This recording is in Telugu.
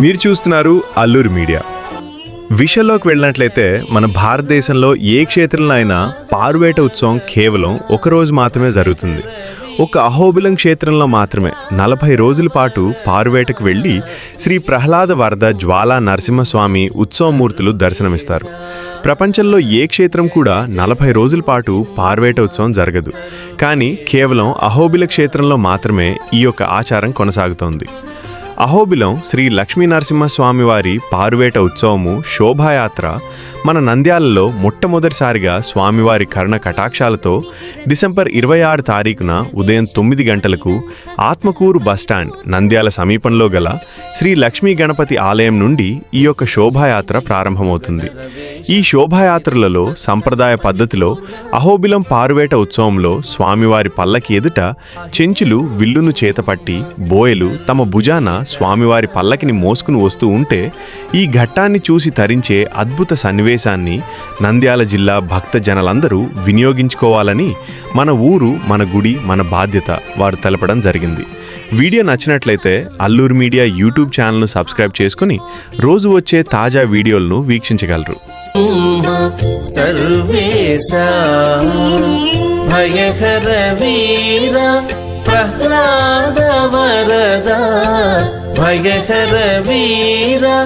మీరు చూస్తున్నారు అల్లూరి మీడియా. విషయంలోకి వెళ్ళినట్లయితే మన భారతదేశంలో ఏ క్షేత్రంలో అయినా పారువేట ఉత్సవం కేవలం ఒక రోజు మాత్రమే జరుగుతుంది. ఒక అహోబిలం క్షేత్రంలో మాత్రమే నలభై రోజుల పాటు పారువేటకు వెళ్ళి శ్రీ ప్రహ్లాద వరద జ్వాలా నరసింహస్వామి ఉత్సవమూర్తులు దర్శనమిస్తారు. ప్రపంచంలో ఏ క్షేత్రం కూడా నలభై రోజుల పాటు పార్వేట ఉత్సవం జరగదు. కానీ కేవలం అహోబిల క్షేత్రంలో మాత్రమే ఈ యొక్క ఆచారం కొనసాగుతోంది. అహోబిలం శ్రీ లక్ష్మీ వారి పారువేట ఉత్సవము శోభాయాత్ర మన నంద్యాలలో మొట్టమొదటిసారిగా స్వామివారి కర్ణ కటాక్షాలతో డిసెంబర్ ఇరవై ఆరు తారీఖున ఉదయం తొమ్మిది గంటలకు ఆత్మకూరు బస్టాండ్ నంద్యాల సమీపంలో గల శ్రీ లక్ష్మీ గణపతి ఆలయం నుండి ఈ యొక్క శోభాయాత్ర ప్రారంభమవుతుంది. ఈ శోభాయాత్రలలో సంప్రదాయ పద్ధతిలో అహోబిలం పారువేట ఉత్సవంలో స్వామివారి పల్లకి ఎదుట చెంచులు విల్లును చేతపట్టి బోయలు తమ భుజాన స్వామివారి పల్లకిని మోసుకుని వస్తూ ఉంటే ఈ ఘట్టాన్ని చూసి తరించే అద్భుత సన్నివేశాన్ని నంద్యాల జిల్లా భక్త జనలందరూ వినియోగించుకోవాలని మన ఊరు మన గుడి మన బాధ్యత వారు తెలపడం జరిగింది. వీడియో నచ్చినట్లయితే అల్లూరు మీడియా యూట్యూబ్ ఛానల్ను సబ్స్క్రైబ్ చేసుకుని రోజు వచ్చే తాజా వీడియోలను వీక్షించగలరు. ప్రహ్లాద பயகர வீரா.